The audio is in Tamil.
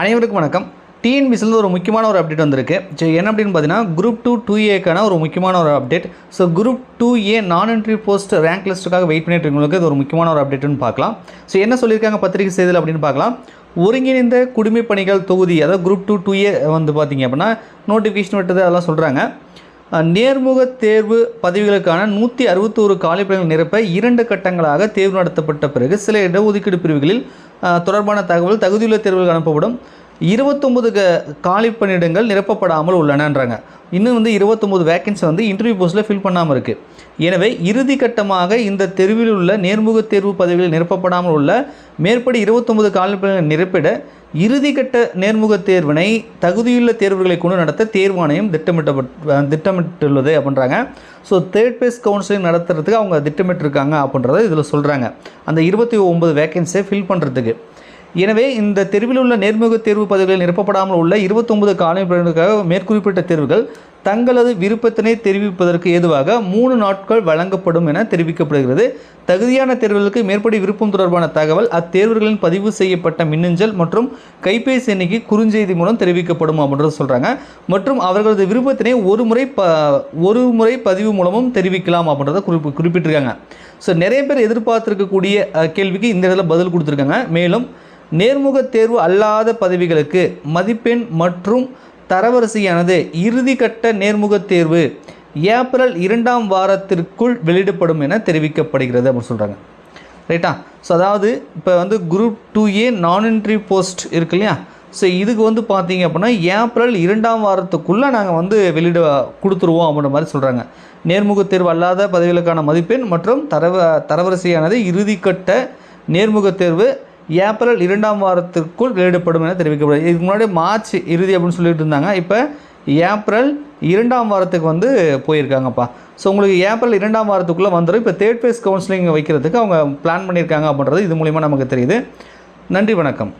அனைவருக்கும் வணக்கம். டிஎன்பிசிலேருந்து ஒரு முக்கியமான ஒரு அப்டேட் வந்திருக்கு. ஸோ என்ன அப்படின்னு பார்த்தீங்கன்னா குரூப் டூ டூ ஏக்கான ஒரு முக்கியமான ஒரு update so group two A நான் என்ட்ரி போஸ்ட் ரேங்க் லிஸ்ட்டுக்காக வெயிட் பண்ணிட்டு இருக்கவங்களுக்கு இது ஒரு முக்கியமான ஒரு அப்டேட்னு பார்க்கலாம். ஸோ என்ன சொல்லியிருக்காங்க பத்திரிகை செய்தியில் அப்படின்னு பார்க்கலாம். ஒருங்கிணைந்த குடிமைப் பணிகள் தொகுதி அதாவது குரூப் டூ டூ ஏ வந்து பார்த்தீங்க அப்படின்னா நோட்டிஃபிகேஷன் விட்டது அதெல்லாம் சொல்கிறாங்க நேர்முக தேர்வு பதவிகளுக்கான நூற்றி அறுபத்தோரு காலிப்பணிகள் நிரப்ப இரண்டு கட்டங்களாக தேர்வு நடத்தப்பட்ட பிறகு சில இடஒதுக்கீடு பிரிவுகளில் தொடர்பான தகவல் தகுதியுள்ள தேர்வுகள் அனுப்பப்படும். இருபத்தொம்பது க காலி பணியிடங்கள் நிரப்பப்படாமல் உள்ளனன்றாங்க. இன்னும் வந்து இருபத்தொம்பது வேக்கன்சி வந்து இன்டர்வியூ போஸ்ட்டில் ஃபில் பண்ணாமல் இருக்குது எனவே இறுதி கட்டமாக இந்த தெருவில் உள்ள நேர்முக தேர்வு பதவிகளில் நிரப்பப்படாமல் உள்ள மேற்படி இருபத்தொம்பது காலி நிரப்பிட இறுதிக்கட்ட நேர்முகத் தேர்வினை தகுதியுள்ள தேர்வுகளை கொண்டு நடத்த தேர்வாணையம் திட்டமிட்டப்பட் திட்டமிட்டுள்ளது அப்படின்றாங்க. ஸோ தேர்ட் பேஸ் கவுன்சிலிங் நடத்துறதுக்கு அவங்க திட்டமிட்டிருக்காங்க அப்படின்றத இதில் சொல்கிறாங்க அந்த இருபத்தி ஒம்பது வேக்கன்சியை ஃபில் பண்ணுறதுக்கு எனவே இந்த தெருவில் உள்ள நேர்முக தேர்வு பதவிகள் நிரப்பப்படாமல் உள்ள இருபத்தொன்பது காலநிலைக்காக மேற்குறிப்பிட்ட தேர்வுகள் தங்களது விருப்பத்தினை தெரிவிப்பதற்கு ஏதுவாக மூணு நாட்கள் வழங்கப்படும் என தெரிவிக்கப்படுகிறது. தகுதியான தேர்வுகளுக்கு மேற்படி விருப்பம் தொடர்பான தகவல் அத்தேர்வுகளின் பதிவு செய்யப்பட்ட மின்னஞ்சல் மற்றும் கைபேசி எண்ணிக்கை குறுஞ்செய்தி மூலம் தெரிவிக்கப்படும் அப்படின்றத சொல்கிறாங்க மற்றும் அவர்களது விருப்பத்தினை ஒரு முறை ப ஒரு முறை பதிவு மூலமும் தெரிவிக்கலாம் அப்படின்றத குறிப்பு குறிப்பிட்டிருக்காங்க. ஸோ நிறைய பேர் எதிர்பார்த்துருக்கக்கூடிய கேள்விக்கு இந்த இடத்துல பதில் கொடுத்துருக்காங்க. மேலும் நேர்முக தேர்வு அல்லாத பதவிகளுக்கு மதிப்பெண் மற்றும் தரவரிசையானது இறுதிக்கட்ட நேர்முக தேர்வு ஏப்ரல் இரண்டாம் வாரத்திற்குள் வெளியிடப்படும் என தெரிவிக்கப்படுகிறது அப்படின்னு சொல்கிறாங்க ரைட்டா ஸோ அதாவது இப்போ வந்து குரூப் டூ ஏ நான் என்ட்ரி போஸ்ட் இருக்கு இல்லையா? ஸோ இதுக்கு வந்து பார்த்தீங்க அப்படின்னா ஏப்ரல் இரண்டாம் வாரத்துக்குள்ளே நாங்கள் வந்து வெளியிட கொடுத்துருவோம் அப்படின்ற மாதிரி சொல்கிறாங்க நேர்முக தேர்வு அல்லாத பதவிகளுக்கான மதிப்பெண் மற்றும் தரவ தரவரிசையானது இறுதிக்கட்ட நேர்முக தேர்வு ஏப்ரல் இரண்டாம் வாரத்திற்குள் வெளியிடப்படும் என தெரிவிக்கப்படுது இதுக்கு முன்னாடி மார்ச் இறுதி அப்படின்னு சொல்லிட்டு இருந்தாங்க. இப்போ ஏப்ரல் இரண்டாம் வாரத்துக்கு வந்து போயிருக்காங்கப்பா. ஸோ உங்களுக்கு ஏப்ரல் இரண்டாம் வாரத்துக்குள்ளே வந்துடும் இப்போ தேர்ட் ஃபேஸ் கவுன்சிலிங் வைக்கிறதுக்கு அவங்க பிளான் பண்ணியிருக்காங்க அப்படின்றது இது மூலிமா நமக்கு தெரியுது. நன்றி வணக்கம்.